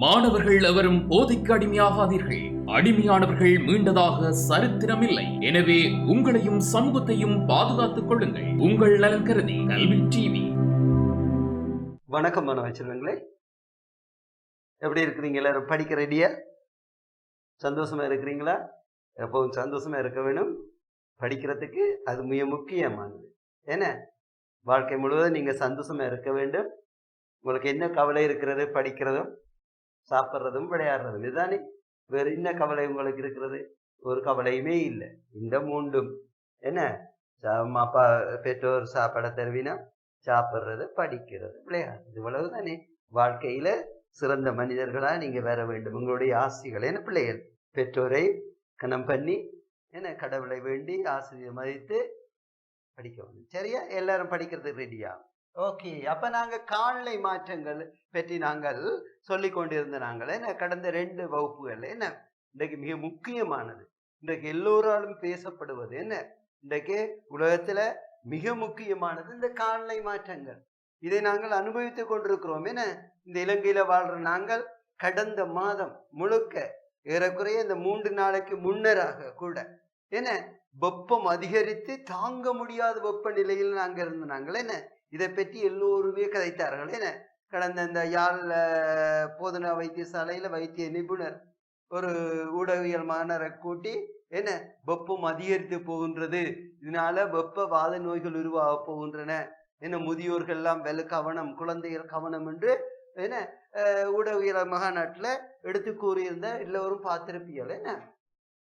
மாணவர்கள் எவரும் போதைக்கு அடிமையாகாதீர்கள். அடிமையானவர்கள் மீண்டதாக சரித்திரமில்லை. எனவே உங்களையும் சமூகத்தையும் பாதுகாத்துக் கொள்ளுங்கள். உங்கள் நலன் கருதி கல்வி டிவி. வணக்கம் மாணவ செல்வங்களே. எப்படி இருக்கிறீங்க எல்லாரும்? படிக்க ரெடியா சந்தோஷமா இருக்கிறீங்களா? எப்பவும் சந்தோஷமா இருக்க வேணும். படிக்கிறதுக்கு அது மிக முக்கியமானது. என்ன? வாழ்க்கை முழுவதும் நீங்க சந்தோஷமா இருக்க வேண்டும். உங்களுக்கு என்ன கவலை இருக்கிறது? படிக்கிறதும். சாப்பிட்றதும் விளையாடுறதும். இதுதானே? வேறு என்ன கவலை உங்களுக்கு இருக்கிறது? ஒரு கவலையுமே இல்லை. இந்த மூண்டும் என்ன? சா- அப்பா பெற்றோர் சாப்பிட தருவினா சாப்பிட்றது படிக்கிறது விளையாடுறது. இவ்வளவு தானே வாழ்க்கையில சிறந்த மனிதர்களா நீங்க வர வேண்டும். உங்களுடைய ஆசைகள். என்ன பிள்ளைகள்? பெற்றோரை கணம் பண்ணி என்ன கடவுளை வேண்டி ஆசிரியர் மதித்து படிக்க வேண்டும். சரியா? எல்லாரும் படிக்கிறதுக்கு ரெடியா ஓகே. அப்ப நாங்க காலை மாற்றங்கள் பற்றி நாங்கள் சொல்லி கொண்டிருந்த நாங்கள் என்ன? கடந்த ரெண்டு வகுப்புகள் என்ன? இன்றைக்கு மிக முக்கியமானது. இன்றைக்கு எல்லோராலும் பேசப்படுவது என்ன? இன்றைக்கு உலகத்துல மிக முக்கியமானது இந்த காலநிலை மாற்றங்கள். இதை நாங்கள் அனுபவித்துக் கொண்டிருக்கிறோம். என்ன? இந்த இலங்கையில வாழ்ற நாங்கள் கடந்த மாதம் முழுக்க ஏறக்குறைய இந்த மூன்று நாளைக்கு முன்னராக கூட என்ன? வெப்பம் அதிகரித்து தாங்க முடியாத வெப்பநிலையில் நாங்கள் இருந்த நாங்கள் என்ன? இதை பற்றி எல்லோருமே கதைத்தார்கள். என்ன கடந்த இந்த யாழ் போதனா வைத்தியசாலையில வைத்திய நிபுணர் ஒரு ஊடகவியல் மாணவரை கூட்டி என்ன வெப்பம் அதிகரித்து போகின்றது. இதனால வெப்ப வாத நோய்கள் உருவாக போகின்றன. என்ன முதியோர்கள் எல்லாம் வெல கவனம் குழந்தைகள் கவனம் என்று என்ன ஊடகவியல் மகாநாட்டில் எடுத்து கூறியிருந்த எல்லோரும் பார்த்திருப்பியல் என்ன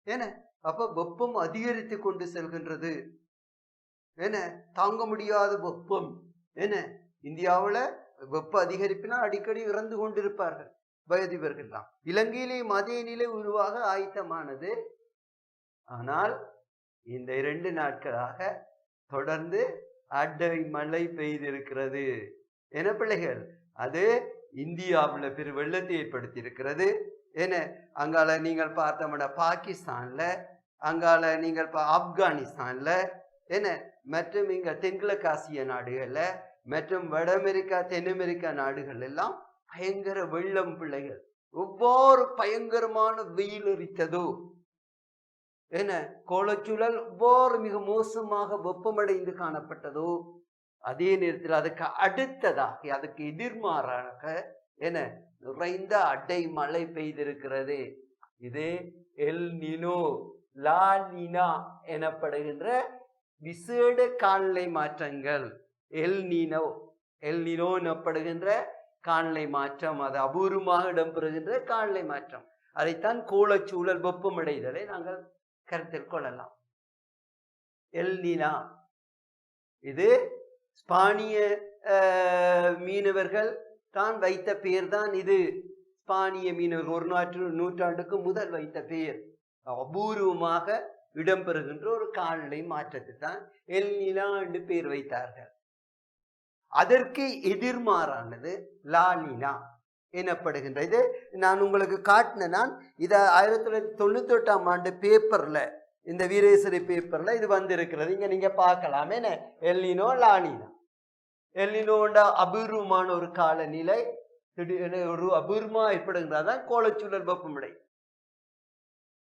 என்ன அப்ப வெப்பம் அதிகரித்து கொண்டு செல்கின்றது. என்ன தாங்க முடியாத வெப்பம். என்ன? இந்தியாவில் வெப்ப அதிகரிப்பினால் அடிக்கடி இறந்து கொண்டிருப்பார்கள் வயதிபர்கள்லாம் இலங்கையிலேயும் அதே நிலை உருவாக ஆயத்தமானது. ஆனால் இந்த இரண்டு நாட்களாக தொடர்ந்து அடை மழை பெய்திருக்கிறது. என பிள்ளைகள்? அது இந்தியாவில் பெரு வெள்ளத்தை ஏற்படுத்தியிருக்கிறது. என்ன? அங்கால நீங்கள் பார்த்தோம்னா பாகிஸ்தான்ல அங்கால நீங்கள் பா ஆப்கானிஸ்தான்ல என்ன? மற்றும் இங்க தென்கிழக்காசிய நாடுகளில் நாடுகள்ல மற்றும் வட அமெரிக்கா தென் அமெரிக்கா நாடுகள் எல்லாம் பயங்கர வெள்ளம் பிள்ளைகள். ஒவ்வொரு பயங்கரமான வெயில் அரித்ததோ? என்ன? கோலச்சூழல் எவ்வாறு மிக மோசமாக வெப்பமடைந்து காணப்பட்டதோ? அதே நேரத்தில் அதுக்கு அடுத்ததாக அதுக்கு எதிர்மாறாக என்ன? நிறைந்த அடை மழை பெய்திருக்கிறது. இது எல் நினோ லா நினா எனப்படுகின்ற விசேட காலநிலை மாற்றங்கள். எல் நீனோ எல் நினோ எனப்படுகின்ற காலநிலை மாற்றம் அது அபூர்வமாக இடம்பெறுகின்ற காலநிலை மாற்றம். அதைத்தான் கோலச்சூழல் வெப்பமடைதலை நாங்கள் கருத்தில் கொள்ளலாம். எல் நீனா இது ஸ்பானிய மீனவர்கள் தான் வைத்த பெயர் தான் இது. ஸ்பானிய மீனவர் ஒரு நாற்று நூற்றாண்டுக்கு முதல் வைத்த பெயர். அபூர்வமாக இடம்பெறுகின்ற ஒரு காலநிலை மாற்றத்தை தான் எல் நிலா என்று பெயர் வைத்தார்கள். அதற்கு எதிர்மாறானது லாலினா எனப்படுகின்ற. இது நான் உங்களுக்கு காட்டின நான் இதை ஆயிரத்தி தொள்ளாயிரத்தி தொண்ணூற்றி எட்டாம் ஆண்டு பேப்பரில் இந்த வீரேஸ்வரி பேப்பரில் இது வந்திருக்கிறது. இங்கே நீங்கள் பார்க்கலாம். என்ன? எல்லினோ லாலினா எல்லினோண்ட அபூர்வமான ஒரு காலநிலை திடீரென ஒரு அபூர்வமா ஏற்படுகிறதான் கோலச்சூழல் வெப்பமடை.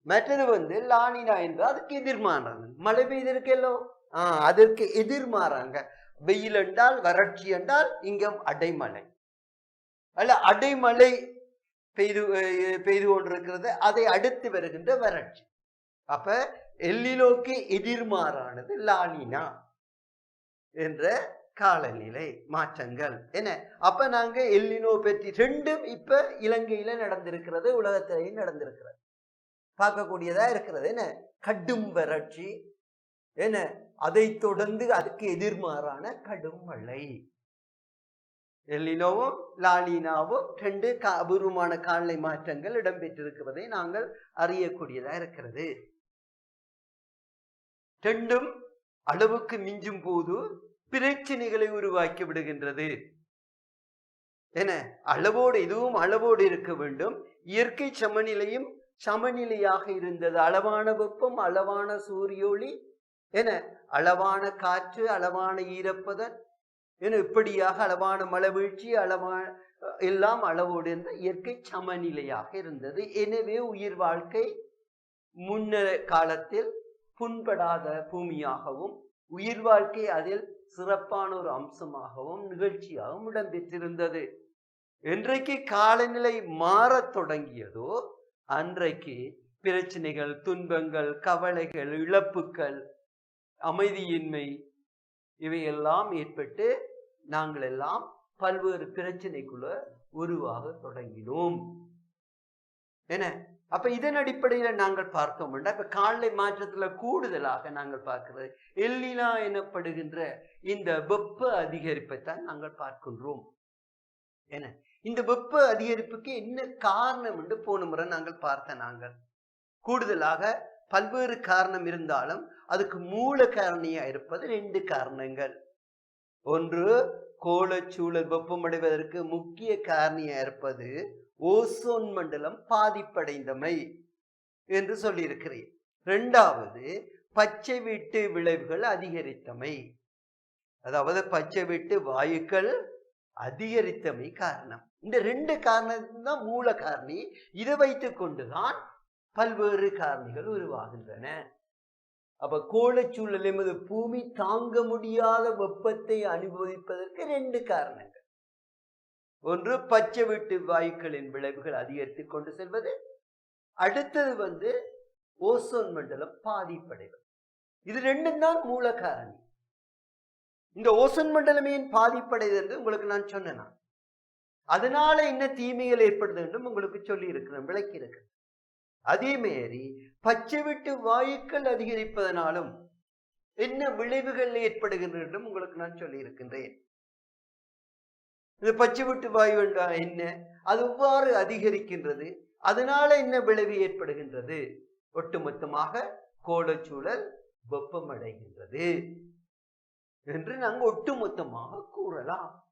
மற்றது வந்து லானினா என்று அதுக்கு எதிர்மாறாங்க மழை பெய்திருக்கல்லோ ஆ அதற்கு எதிர்மாறாங்க. வெயில் என்றால் வறட்சி என்றால் இங்கம் அடைமலை. அல்ல அடைமலை பெய்து பெய்து கொண்டிருக்கிறது. அதை அடுத்து வருகின்ற வறட்சி. அப்ப எல்லிலோக்கு எதிர்மாறானது லானினா என்ற காலநிலை மாற்றங்கள் என்ன அப்ப நாங்க எல்லினோ பற்றி ரெண்டும் இப்ப இலங்கையில நடந்திருக்கிறது உலகத்திலேயும் நடந்திருக்கிறது. பார்க்கக்கூடியதா இருக்கிறது என்ன கடும் வறட்சி என்ன? அதை தொடர்ந்து அதுக்கு எதிர்மாறான கடும் மழை. எல்லினோவும் லாலினாவும் ரெண்டு அபூர்வமான காலநிலை மாற்றங்கள் இடம்பெற்றிருக்கிறதை நாங்கள் அறியக்கூடியதா இருக்கிறது. ரெண்டும் அளவுக்கு மிஞ்சும் போது பிரச்சனைகளை உருவாக்கி விடுகின்றது. என்ன? அளவோடு இதுவும் அளவோடு இருக்க வேண்டும். இயற்கை சமநிலையும் சமநிலையாக இருந்தது. அளவான வெப்பம் அளவான சூரிய ஒளி என அளவான காற்று அளவான ஈரப்பதன் என இப்படியாக அளவான மழை வீழ்ச்சி அளவான எல்லாம் அளவோடு இருந்த இயற்கை சமநிலையாக இருந்தது. எனவே உயிர் வாழ்க்கை முன்ன காலத்தில் புண்படாத பூமியாகவும் உயிர் வாழ்க்கை அதில் சிறப்பான ஒரு அம்சமாகவும் நிகழ்ச்சியாகவும் இடம்பெற்றிருந்தது. என்றைக்கு காலநிலை மாறத் தொடங்கியதோ அன்றைக்கு பிரச்சனைகள் துன்பங்கள் கவலைகள் இழப்புகள் அமைதியின்மை இவையெல்லாம் ஏற்பட்டு நாங்கள் எல்லாம் பல்வேறு பிரச்சனைக்குள்ள உருவாக தொடங்கினோம். என்ன? அப்ப இதன் அடிப்படையில நாங்கள் பார்த்தோம்னா இப்ப காலை மாற்றத்துல கூடுதலாக நாங்கள் பார்க்கிறது எல்லினா எனப்படுகின்ற இந்த வெப்ப அதிகரிப்பை தான் நாங்கள் பார்க்கின்றோம். என்ன? இந்த வெப்ப அதிகரிப்புக்கு என்ன காரணம் என்று போன முறை நாங்கள் பார்த்த நாங்கள். கூடுதலாக பல்வேறு காரணம் இருந்தாலும் அதுக்கு மூல காரணியா இருப்பது ரெண்டு காரணங்கள். ஒன்று கோலச்சூழல் வெப்பமடைவதற்கு முக்கிய காரணியா இருப்பது ஓசோன் மண்டலம் பாதிப்படைந்தமை என்று சொல்லியிருக்கிறேன். இரண்டாவது பச்சை வீட்டு விளைவுகள் அதிகரித்தமை. அதாவது பச்சை வீட்டு வாயுக்கள் அதிகரித்தமை காரணம். இந்த ரெண்டு காரணம் தான் மூல காரணி. இதை வைத்துக் கொண்டுதான் பல்வேறு காரணிகள் உருவாகின்றன. அப்ப கோலச்சூழல் எமது பூமி தாங்க முடியாத வெப்பத்தை அனுபவிப்பதற்கு ரெண்டு காரணங்கள். ஒன்று பச்சை வீட்டு வாயுக்களின் விளைவுகள் அதிகரித்துக் கொண்டு செல்வது. அடுத்தது வந்து ஓசோன் மண்டலம் பாதிப்படைவது. இது ரெண்டும் தான் மூல காரணி. இந்த ஓசோன் மண்டலம் ஏன் என்று உங்களுக்கு நான் சொன்னேன்? அதனால என்ன தீமைகள் ஏற்படுது என்றும் உங்களுக்கு சொல்லி இருக்கிறேன் விளக்கி இருக்கிறேன் அதேமாரி பச்சை விட்டு வாயுக்கள் அதிகரிப்பதனாலும் என்ன விளைவுகள் ஏற்படுகின்றன உங்களுக்கு நான் சொல்லி இருக்கின்றேன் இந்த பச்சை விட்டு வாயு என்றால் என்ன? அது எவ்வாறு அதிகரிக்கின்றது? அதனால என்ன விளைவு ஏற்படுகின்றது? ஒட்டுமொத்தமாக கோடச்சூழல் வெப்பமடைகின்றது என்று நாங்கள் ஒட்டுமொத்தமாக கூறலாம்.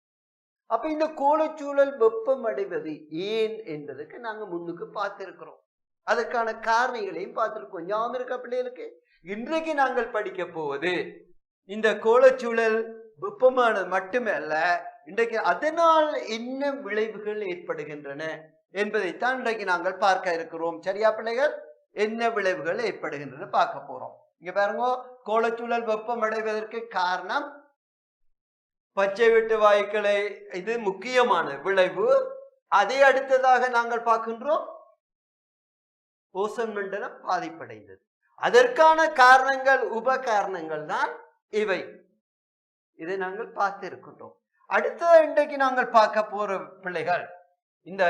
அப்ப இந்த கோளச்சூழல் வெப்பமடைவது ஏன் என்பதற்கு நாங்க முன்னுக்கு பார்த்திருக்கிறோம். அதற்கான காரணிகளையும் பார்த்திருக்கோம் ஞாபகம் இருக்கா பிள்ளைகளுக்கு? இன்றைக்கு நாங்கள் படிக்க போவது இந்த கோலச்சூழல் வெப்பமானது மட்டுமல்ல இன்றைக்கு அதனால் என்ன விளைவுகள் ஏற்படுகின்றன என்பதைத்தான் இன்றைக்கு நாங்கள் பார்க்க இருக்கிறோம். சரியா பிள்ளைகள்? என்ன விளைவுகள் ஏற்படுகின்றன பார்க்க போறோம். இங்க பாருங்க கோலச்சூழல் வெப்பம் அடைவதற்கு காரணம் பச்சை வெட்டு வாயுக்களை இது முக்கியமான விளைவு. அதை அடுத்ததாக நாங்கள் பார்க்கின்றோம். ஓசோன் மண்டலம் பாதிப்படைந்தது. அதற்கான காரணங்கள் உப காரணங்கள் தான் இவை. இதை நாங்கள் பார்த்து இருக்கின்றோம் அடுத்த இன்றைக்கு நாங்கள் பார்க்க போற பிள்ளைகள் இந்த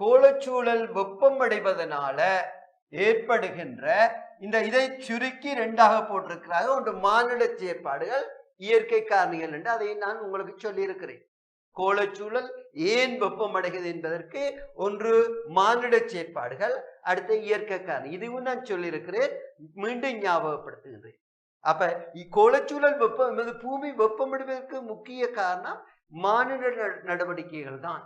கோலச்சூழல் வெப்பம் அடைவதனால ஏற்படுகின்ற இந்த இதை சுருக்கி ரெண்டாக போட்டிருக்கிறார்கள். ஒன்று மானிட செயற்பாடுகள் இயற்கை காரணிகள் என்று அதை நான் உங்களுக்கு சொல்லியிருக்கிறேன். கோலச்சூழல் ஏன் வெப்பம் அடைகிறது என்பதற்கு ஒன்று மானிட செயற்பாடுகள் அடுத்த இயற்கை காரணம் இதுவும் நான் சொல்லியிருக்கிறேன். மீண்டும் ஞாபகப்படுத்துகிறேன் அப்ப கோலச்சூழல் வெப்பம் என்பது பூமி வெப்பமடைவதற்கு முக்கிய காரணம் மானிட நடவடிக்கைகள் தான்.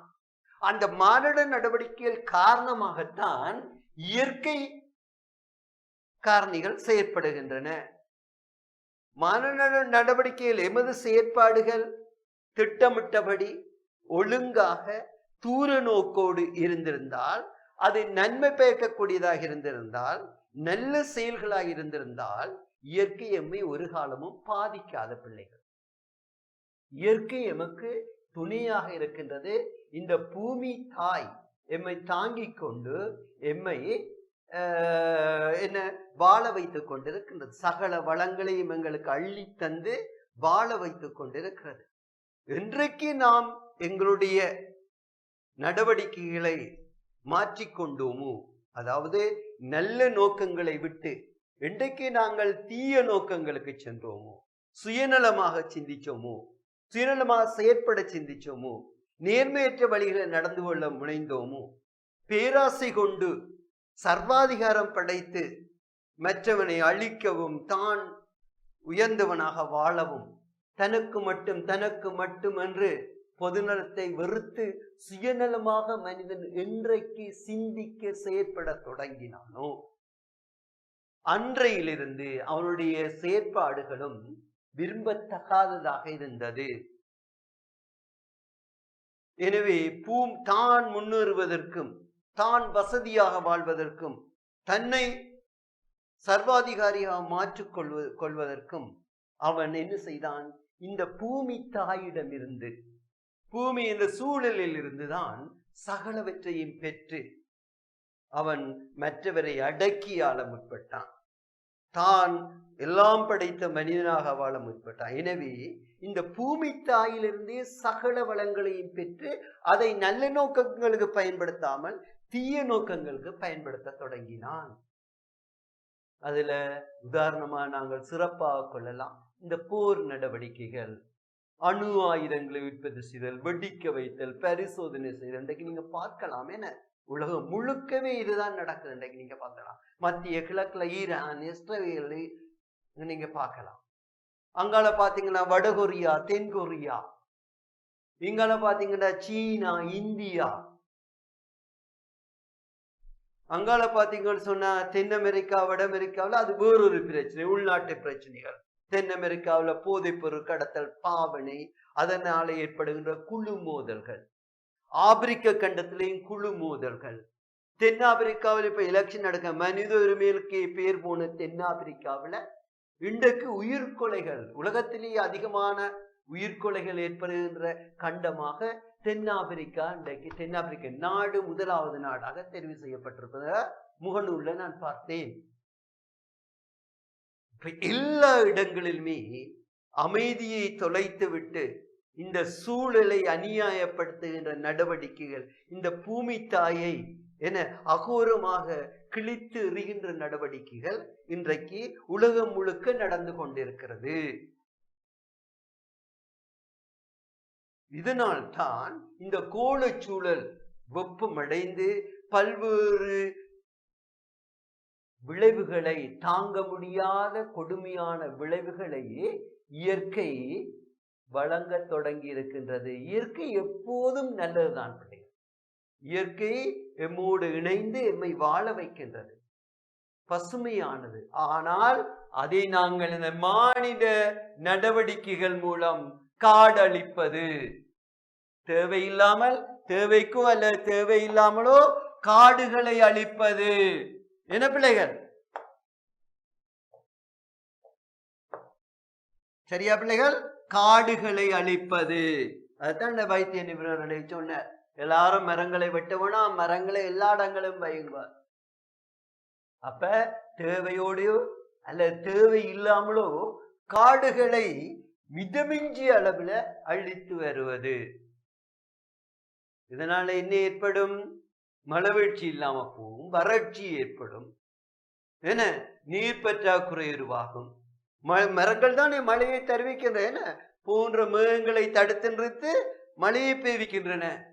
அந்த மானிட நடவடிக்கைகள் காரணமாகத்தான் இயற்கை காரணிகள் செயற்படுகின்றன. மானிட நடவடிக்கைகள் எமது செயற்பாடுகள் திட்டமிட்டபடி ஒழுங்காக தூர நோக்கோடு இருந்திருந்தால் அது நன்மை பயக்கக்கூடியதாக இருந்திருந்தால் நல்ல செயல்களாக இருந்திருந்தால் இயற்கை எம்மை ஒரு காலமும் பாதிக்காத பிள்ளைகள். இயற்கை எமக்கு துணையாக இருக்கின்றது. இந்த பூமி தாய் எம்மை தாங்கி கொண்டு எம்மை என்ன வாழ வைத்துக் கொண்டிருக்கின்றது. சகல வளங்களையும் எங்களுக்கு அள்ளி தந்து வாழ வைத்துக் கொண்டிருக்கிறது. இன்றைக்கு நாம் எங்களுடைய நடவடிக்கைகளை மாற்றிக்கொண்டோமோ அதாவது நல்ல நோக்கங்களை விட்டு இன்றைக்கு நாங்கள் தீய நோக்கங்களுக்கு சென்றோமோ? சுயநலமாக சிந்திச்சோமோ? சுயநலமாக செயற்பட சிந்திச்சோமோ? நேர்மையற்ற வழிகளை நடந்து கொள்ள முனைந்தோமோ? பேராசை கொண்டு சர்வாதிகாரம் படைத்து மற்றவனை அழிக்கவும் தான் உயர்ந்தவனாக வாழவும் தனக்கு மட்டும் தனக்கு மட்டும் என்று பொதுநலத்தை வெறுத்து சுயநலமாக மனிதன் என்றைக்கு சிந்திக்க செயற்பட தொடங்கினானோ அன்றையிலிருந்து அவனுடைய செயற்பாடுகளும் விரும்பத்தகாததாக இருந்தது. எனவே பூம் தான் முன்னேறுவதற்கும் தான் வசதியாக வாழ்வதற்கும் தன்னை சர்வாதிகாரியாக மாற்றிக் கொள்வதற்கும் அவன் என்ன செய்தான்? இந்த பூமி தாயிடமிருந்து பூமி இந்த சூழலில் இருந்துதான் சகலவற்றையும் பெற்று அவன் மற்றவரை அடக்கி ஆள முற்பட்டான். தான் எல்லாம் படைத்த மனிதனாக வாழ முற்பட்டான். எனவே இந்த பூமி தாயிலிருந்தே சகல வளங்களையும் பெற்று அதை நல்ல நோக்கங்களுக்கு பயன்படுத்தாமல் தீய நோக்கங்களுக்கு பயன்படுத்த தொடங்கினான். அதுல உதாரணமா நாங்கள் சிறப்பாக கொள்ளலாம். இந்த போர் நடவடிக்கைகள் அணு ஆயுதங்களை உற்பத்தி செய்தல் வெடிக்க வைத்தல் பரிசோதனை செய்தல் இன்றைக்கு நீங்க பார்க்கலாம். என்ன? உலகம் முழுக்கவே இதுதான் நடக்குது. இன்றைக்கு நீங்க பார்க்கலாம். மத்திய கிழக்குல ஈரான் இஸ்ரேல் நீங்க பார்க்கலாம். அங்கால பாத்தீங்கன்னா வடகொரியா தென்கொரியா. இங்கால பாத்தீங்கன்னா சீனா இந்தியா. அங்கால பாத்தீங்கன்னு சொன்னா தென் அமெரிக்கா வட அமெரிக்காவில் அது வேறொரு பிரச்சனை உள்நாட்டு பிரச்சனைகள். தென் அமெரிக்காவில் போதைப்பொருள் கடத்தல் பாவனை அதனால ஏற்படுகின்ற குழு மோதல்கள். ஆப்பிரிக்க கண்டத்திலேயும் குழு மோதல்கள். தென்னாப்பிரிக்காவில் இப்ப எலெக்ஷன் நடக்க மனித உரிமைகளுக்கு பேர் போன தென்னாப்பிரிக்காவில் இன்றைக்கு உயிர்கொலைகள் உலகத்திலேயே அதிகமான உயிர்கொலைகள் ஏற்படுகின்ற கண்டமாக தென்னாப்பிரிக்கா இன்றைக்கு தென்னாப்பிரிக்க நாடு முதலாவது நாடாக தெரிவு செய்யப்பட்டிருப்பத முகநூல்ல நான் பார்த்தேன். எல்லா இடங்களிலுமே அமைதியை தொலைத்து விட்டு இந்த சூழலை அநியாயப்படுத்துகின்ற நடவடிக்கைகள் இந்த பூமி தாயை என அகோரமாக கிழித்து எறிகின்ற நடவடிக்கைகள் இன்றைக்கு உலகம் முழுக்க நடந்து கொண்டிருக்கிறது. இதனால் தான் இந்த கோலச்சூழல் வெப்பமடைந்து பல்வேறு விளைவுகளை தாங்க முடியாத கொடுமையான விளைவுகளை இயற்கை வழங்க தொடங்கி இருக்கின்றது. இயற்கை எப்போதும் நல்லதுதான் பிள்ளைகள் இயற்கை எம்மோடு இணைந்து எம்மை வாழ வைக்கின்றது. பசுமையானது. ஆனால் அதை நாங்கள் இந்த மானிட நடவடிக்கைகள் மூலம் காடழிப்பது. தேவையில்லாமல் தேவைக்கோ அல்ல தேவையில்லாமலோ காடுகளை அழிப்பது. என்ன பிள்ளைகள்? சரியா பிள்ளைகள்? காடுகளை அழிப்பது. அதுதான் இந்த வைத்திய நிபுணர்களை சொன்னார். எல்லாரும் மரங்களை வெட்டவனா மரங்களை எல்லா இடங்களும் பயங்குவார் அப்ப தேவையோடையோ அல்ல தேவை இல்லாமலோ காடுகளை மிதமிஞ்சிய அளவுல அழித்து வருவது. இதனால என்ன ஏற்படும்? மழவீழ்ச்சி இல்லாம போகும் வறட்சி ஏற்படும். என்ன? நீர் பற்றாக்குறை உருவாகும். ம- மரங்கள் தான் மழையை தருவிக்கின்றன என்ன? போன்ற மேகங்களை தடுத்து நிறுத்து மழையை பெய்விக்கின்றன.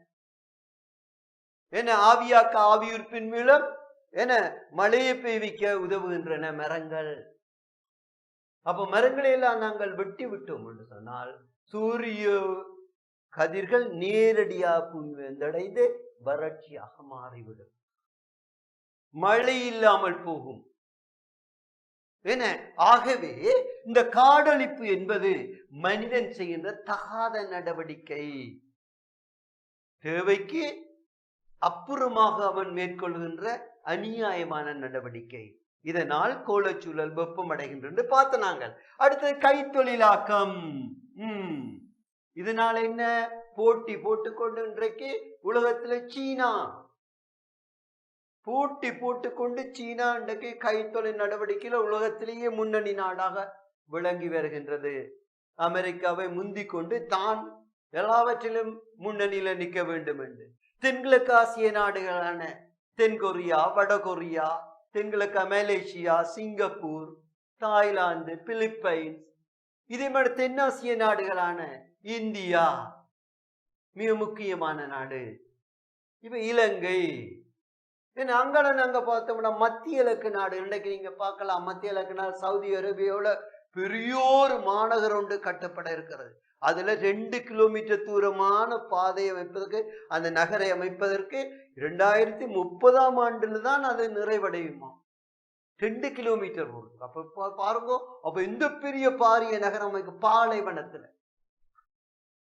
என்ன? ஆவியாக்க ஆவியுறுப்பின் மூலம் என்ன? மழையை பெய்விக்க உதவுகின்றன மரங்கள். அப்ப மரங்களை எல்லாம் நாங்கள் வெட்டி விட்டோம் என்று சொன்னால் சூரிய கதிர்கள் நேரடியாக பூமி வறட்சியாக மாறிவிடும் மழை இல்லாமல் போகும். என்ன? ஆகவே இந்த காடழிப்பு என்பது மனிதன் செய்கின்ற தகாத நடவடிக்கை. தேவைக்கு அப்புறமாக அவன் மேற்கொள்கின்ற அநியாயமான நடவடிக்கை. இதனால் கோலச்சூழல் வெப்பமடைகின்றது என்று பார்த்த நாங்கள். அடுத்தது கைத்தொழிலாக்கம். உம் இதனால என்ன? போட்டி போட்டுக்கொண்டு இன்றைக்கு உலகத்துல சீனா. போட்டி போட்டுக்கொண்டு சீனா இன்றைக்கு கைத்தொலை நடவடிக்கையில உலகத்திலேயே முன்னணி நாடாக விளங்கி வருகின்றது. அமெரிக்காவை முந்தி கொண்டு தான் எல்லாவற்றிலும் முன்னணியில நிற்க வேண்டும் என்று. தென்கிழக்கு ஆசிய நாடுகளான தென்கொரியா வடகொரியா தென்கிழக்கு மலேசியா சிங்கப்பூர் தாய்லாந்து பிலிப்பைன்ஸ் இதே மாதிரி தென்னாசிய நாடுகளான இந்தியா. மிக முக்கியமான நாடு. இப்போ இலங்கை. ஏன்னா அங்கே நாங்கள் பார்த்தோம்னா மத்திய இலக்கு நாடு. இன்றைக்கு நீங்கள் பார்க்கலாம் மத்திய இலக்கு நாடு சவுதி அரேபியாவுல பெரியோர் மாநகரம் ஒன்று கட்டப்பட இருக்கிறது. அதில் ரெண்டு கிலோமீட்டர் தூரமான பாதையை அமைப்பதற்கு அந்த நகரை அமைப்பதற்கு இரண்டாயிரத்தி முப்பதாம் ஆண்டில் தான் அது நிறைவடையுமா? ரெண்டு கிலோமீட்டர் வரும் அப்போ பாருங்க. அப்போ இந்த பெரிய பாரிய நகரம் அமைக்க பாலைவனத்தில்.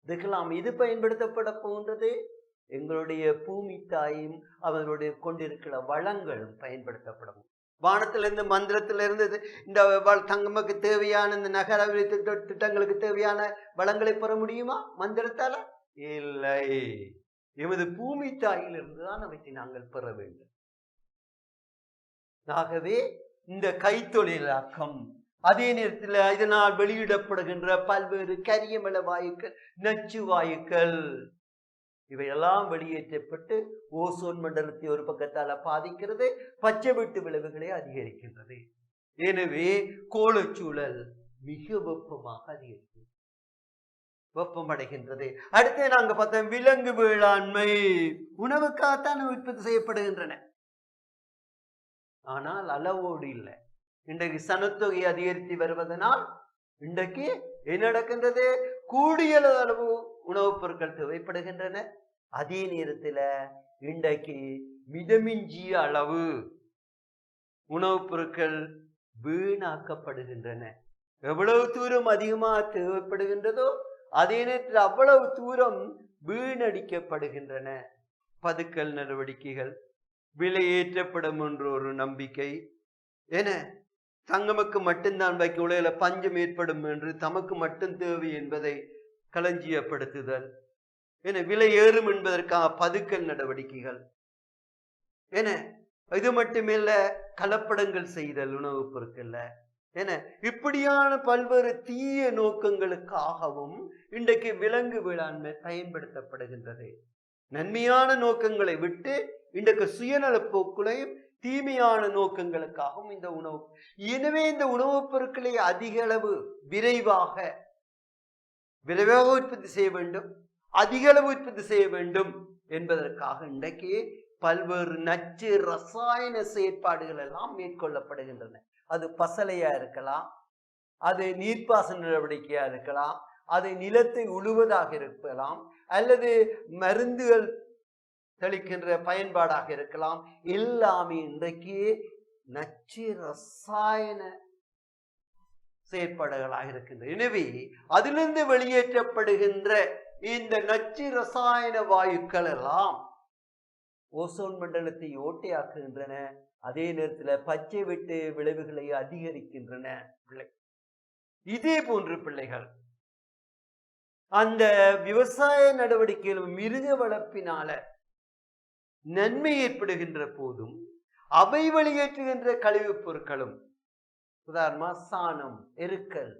இதுக்கெல்லாம் இது பயன்படுத்தப்பட போன்றது எங்களுடைய பூமி தாயும் அவர்களுடைய கொண்டிருக்கிற வளங்களும் பயன்படுத்தப்படும். வானத்திலிருந்து மந்திரத்திலிருந்து இந்த வ- தங்கமக்கு தேவையான இந்த நகர திட்ட- திட்டங்களுக்கு தேவையான வளங்களை பெற முடியுமா? மந்திரத்தால? இல்லை. எமது பூமி தாயிலிருந்து தான் அவற்றை நாங்கள் பெற வேண்டும். ஆகவே இந்த கைத்தொழிலாக்கம் அதே நேரத்தில் இதனால் வெளியிடப்படுகின்ற பல்வேறு கரியமல வாயுக்கள் நச்சு வாயுக்கள். இவையெல்லாம் வெளியேற்றப்பட்டு ஓசோன் மண்டலத்தை ஒரு பக்கத்தால் பாதிக்கிறது பச்சை வெட்டு விளைவுகளை அதிகரிக்கின்றது. எனவே கோலச்சூழல் மிக வெப்பமாக அதிகரிக்கும் வெப்பமடைகின்றது அடுத்து நாங்க பார்த்தோம் விலங்கு வேளாண்மை. உணவுக்காகத்தான் உற்பத்தி செய்யப்படுகின்றன. ஆனால் அளவோடு இல்லை. இன்றைக்கு சனத்தொகை அதிகரித்து வருவதனால் இன்றைக்கு என்ன நடக்கின்றது? கூடிய அளவு உணவுப் பொருட்கள் தேவைப்படுகின்றன. அதே நேரத்தில் இன்றைக்கு மிதமிஞ்சிய அளவு உணவுப் பொருட்கள் வீணாக்கப்படுகின்றன. எவ்வளவு தூரம் அதிகமாக தேவைப்படுகின்றதோ அதே நேரத்தில் அவ்வளவு தூரம் வீணடிக்கப்படுகின்றன. பதுக்கல் நடவடிக்கைகள் விலையேற்றப்படும் என்ற ஒரு நம்பிக்கை. என தங்கமக்கு மட்டும்தான் வைக்க உலகில பஞ்சம் ஏற்படும் என்று தமக்கு மட்டும் தேவை என்பதை களஞ்சியப்படுத்துதல். என விலை ஏறும் என்பதற்காக பதுக்கல் நடவடிக்கைகள். என இது மட்டுமில்ல கலப்படங்கள் செய்தல் உணவுப் பொருட்கள்ல. என இப்படியான பல்வேறு தீய நோக்கங்களுக்காகவும் இன்றைக்கு விலங்கு வேளாண்மை பயன்படுத்தப்படுகின்றது. நன்மையான நோக்கங்களை விட்டு இன்றைக்கு சுயநல போக்குலையும் தீமையான நோக்கங்களுக்காகவும் இந்த உணவு. எனவே இந்த உணவுப் பொருட்களை அதிக அளவு விரைவாக விரைவாக உற்பத்தி செய்ய வேண்டும். அதிக அளவு உற்பத்தி செய்ய வேண்டும் என்பதற்காக இன்றைக்கு பல்வேறு நச்சு ரசாயன செயற்பாடுகள் எல்லாம் மேற்கொள்ளப்படுகின்றன. அது பசலையா இருக்கலாம் அது நீர்ப்பாசன நடவடிக்கையா இருக்கலாம் அது நிலத்தை உழுவதாக இருக்கலாம் அல்லது மருந்துகள் தெளிக்கின்ற பயன்பாடாக இருக்கலாம். எல்லாமே இன்றைக்கு நச்சு ரசாயன செயற்பாடுகளாக இருக்கின்றன எனவே அதிலிருந்து வெளியேற்றப்படுகின்ற இந்த நச்சு ரசாயன வாயுக்கள் எல்லாம் ஓசோன் மண்டலத்தை ஓட்டையாக்குகின்றன. அதே நேரத்தில் பச்சை வெட்டு விளைவுகளை அதிகரிக்கின்றன பிள்ளை. இதே போன்று பிள்ளைகள் அந்த விவசாய நடவடிக்கைகள் மிருக வளர்ப்பினால நன்மை ஏற்படுகின்ற போதும் அவை வெளியேற்றுகின்ற கழிவுப் பொருட்களும் உதாரணமா சாணம் எருக்கல்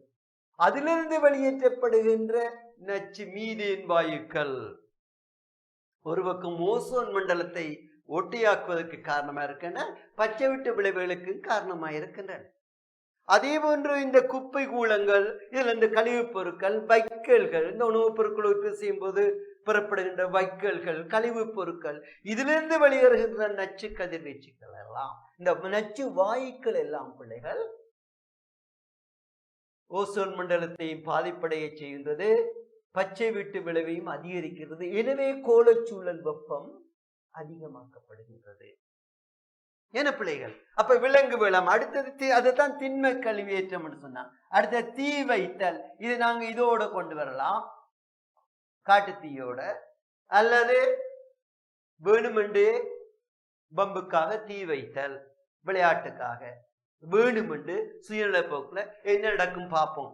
அதிலிருந்து வெளியேற்றப்படுகின்ற நச்சு மீதேன் வாயுக்கள். ஒரு பக்கம் ஓசோன் மண்டலத்தை ஒட்டியாக்குவதற்கு காரணமா இருக்கின்றன பச்சை விட்டு விளைவுகளுக்கு காரணமா இருக்கின்றன. அதே போன்று இந்த குப்பை கூலங்கள் இதில் இந்த கழிவுப் பொருட்கள் வைக்கல்கள் இந்த உணவுப் பொருட்கள் உற்பத்தி செய்யும் போது புறப்படுகின்ற வைக்கல்கள் கழிவுப் பொருட்கள் இதிலிருந்து வெளியேறுகின்ற நச்சு கதிர்வீச்சுக்கள் எல்லாம் இந்த நச்சு வாயுக்கள் எல்லாம் பிள்ளைகள் ஓசோன் மண்டலத்தையும் பாதிப்படைய செய்கின்றது பச்சை வீட்டு விளைவையும் அதிகரிக்கிறது எனவே கோலச்சூழல் வெப்பம் அதிகமாக்கப்படுகின்றது. என பிள்ளைகள்? அப்ப விலங்கு வேளாம் அடுத்தது தீ அதுதான் திண்ம கழிவேற்றம் சொன்னான். அடுத்த தீ வைத்தல் இது நாங்க இதோட கொண்டு வரலாம். காட்டு தீயோட அல்லது வேணுமென்று பம்புக்காக தீ வைத்தல் விளையாட்டுக்காக. வேணுமென்று சுயநல போக்குல என்ன நடக்கும் பார்ப்போம்.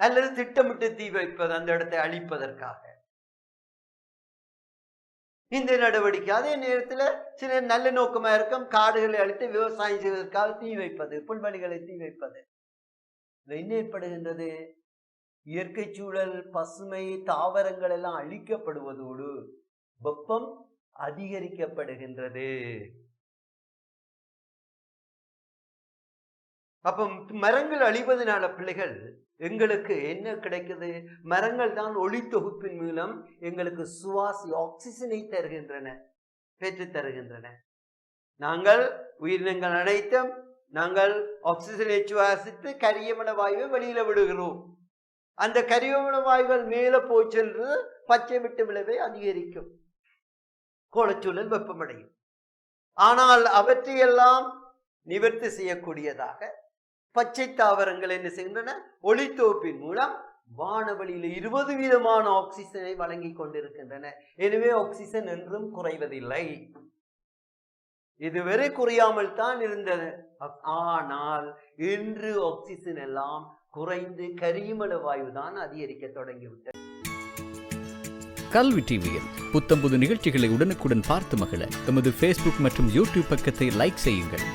அல்லது திட்டமிட்டு தீ வைப்பது அந்த இடத்தை அழிப்பதற்காக. இந்த நடவடிக்கை அதே நேரத்துல சில நல்ல நோக்கமா இருக்கும். காடுகளை அழித்து விவசாயம் செய்வதற்காக தீ வைப்பது புல்வெளிகளை தீ வைப்பது. என்ன ஏற்படுகின்றது? இயற்கை சூழல் பசுமை தாவரங்கள் எல்லாம் அழிக்கப்படுவதோடு வெப்பம் அதிகரிக்கப்படுகின்றது. அப்ப மரங்கள் அழிவதனால பிள்ளைகள் எங்களுக்கு என்ன கிடைக்குது? மரங்கள் தான் ஒளி தொகுப்பின் மூலம் எங்களுக்கு சுவாசி ஆக்சிஜனை தருகின்றன பெற்றுத் தருகின்றன. நாங்கள் உயிரினங்கள் அனைத்தும் நாங்கள் ஆக்சிஜனை சுவாசித்து கரியமன வாயுவை வெளியில விடுகிறோம். அந்த கரியமல வாயுகள் மேலே போய் சென்று பச்சை விட்டு விளைவை அதிகரிக்கும் கோலச்சூழல் வெப்பமடையும். ஆனால் அவற்றையெல்லாம் நிவர்த்தி செய்யக்கூடியதாக பச்சை தாவரங்கள் என்ன செய்கின்றன? ஒளித்தோப்பின் மூலம் வானவழியில் இருபது வீதமான ஆக்சிஜனை வழங்கி கொண்டிருக்கின்றன. எனவே ஆக்சிஜன் என்றும் குறைவதில்லை. இதுவரை குறையாமல் தான் இருந்தது. அப்- ஆனால் இன்று ஆக்சிஜன் எல்லாம் குறைந்து கரிமள வாயு தான் அதிகரிக்க தொடங்கிவிட்டது. கல்வி டிவியில் புத்தம்புது நிகழ்ச்சிகளை உடனுக்குடன் பார்த்து மகிழ எமது ஃபேஸ்புக் மற்றும் யூடியூப் பக்கத்தை லைக் செய்யுங்கள்.